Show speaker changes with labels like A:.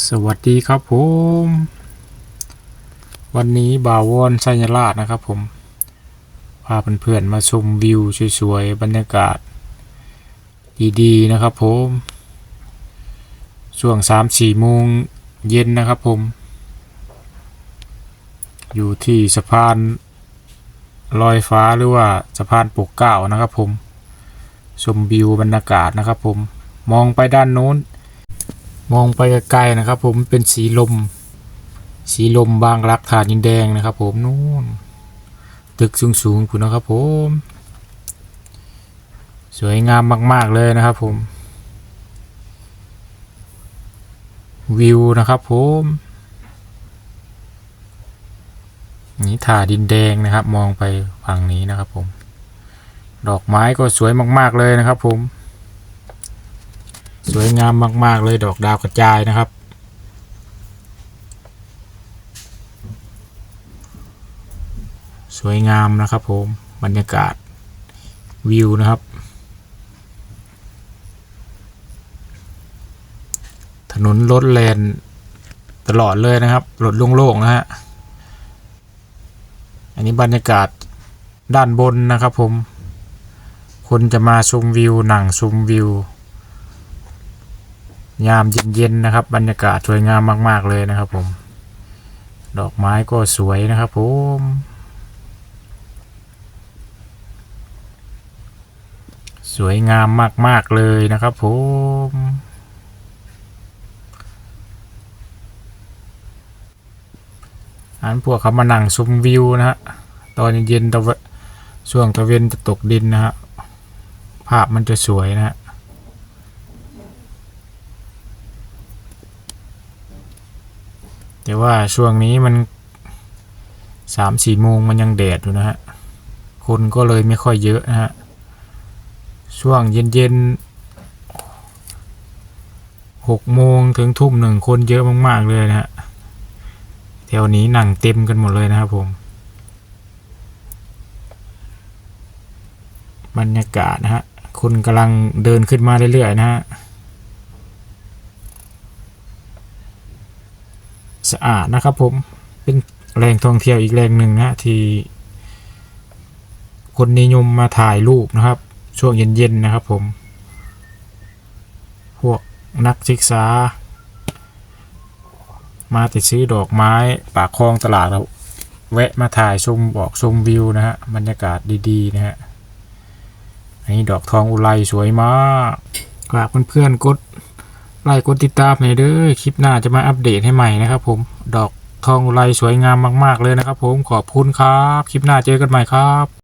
A: สวัสดีครับผม วันนี้บาวอนชัยราชนะครับผม พาเพื่อนๆมาชมวิวสวยๆ บรรยากาศ ดีๆ นะครับผม ช่วงสามสี่โมงเย็นนะครับผม อยู่ที่สะพานลอยฟ้าหรือว่าสะพานปกเกล้านะครับผม ชมวิวบรรยากาศนะครับผม มองไปด้านโน้น มองไปไกลๆนะครับ ผมเป็นสีลม สีลมบางรักฐานดินแดงนะครับ ผมนู่นตึกสูงๆคุณนะครับ ผม สวยงามมาก ๆเลยนะครับ ผม วิวนะครับ ผมนี่ถ่าดินแดงนะครับ มองไปฝั่งนี้นะครับ ผม ดอกไม้ก็สวยมาก ๆเลยนะครับ ผม สวยงามมาก ๆ เลยดอกดาวกระจายนะครับ สวยงามนะครับผมบรรยากาศวิวนะครับ ถนนรถแลนตลอดเลยนะครับรถโล่งๆนะฮะอันนี้บรรยากาศด้านบนนะครับผม คนจะมาชมวิวหนังชมวิว ยามเย็นๆนะครับ บรรยากาศสวยงามมาก ๆ เลยนะครับ ผม ดอกไม้ก็สวยนะครับ ผมสวยงามมาก ๆ เลยนะครับผม อันพวกเขามานั่งชมวิวนะฮะ ตอนเย็นๆตะเวช่วงตะเวนจะตกดินนะฮะ ภาพมันจะสวยนะฮะ แต่ว่าช่วงนี้มันสามสี่โมงมันยังแดดอยู่นะฮะ คนก็เลยไม่ค่อยเยอะนะฮะ ช่วงเย็นเย็นหกโมงถึงทุ่มหนึ่งคนเยอะมาก ๆ เลยนะฮะแถวนี้หนังเต็มกันหมดเลยนะครับผม บรรยากาศนะฮะ คนกำลังเดินขึ้นมาเรื่อย ๆ นะฮะ สะอาดนะครับผมเป็นแหล่งท่องเที่ยวอีกแหล่งหนึ่งนะที่ คนนิยมมาถ่ายรูปนะครับ ช่วงเย็นๆนะครับผม พวกนักศึกษา มาติดซื้อดอกไม้ปากคลองตลาดแล้วแวะมาถ่ายชมบอกชมวิวนะฮะบรรยากาศดีๆนะฮะอันนี้ดอกทองอุไรสวยมากฝากเพื่อนๆกด ไลค์กดติดตามหน่อยเด้อคลิปหน้าจะมาอัปเดตให้ใหม่นะครับผมดอกทองอุไรสวยงามมาก ๆ เลยนะครับผมขอบคุณครับ คลิปหน้าเจอกันใหม่ครับ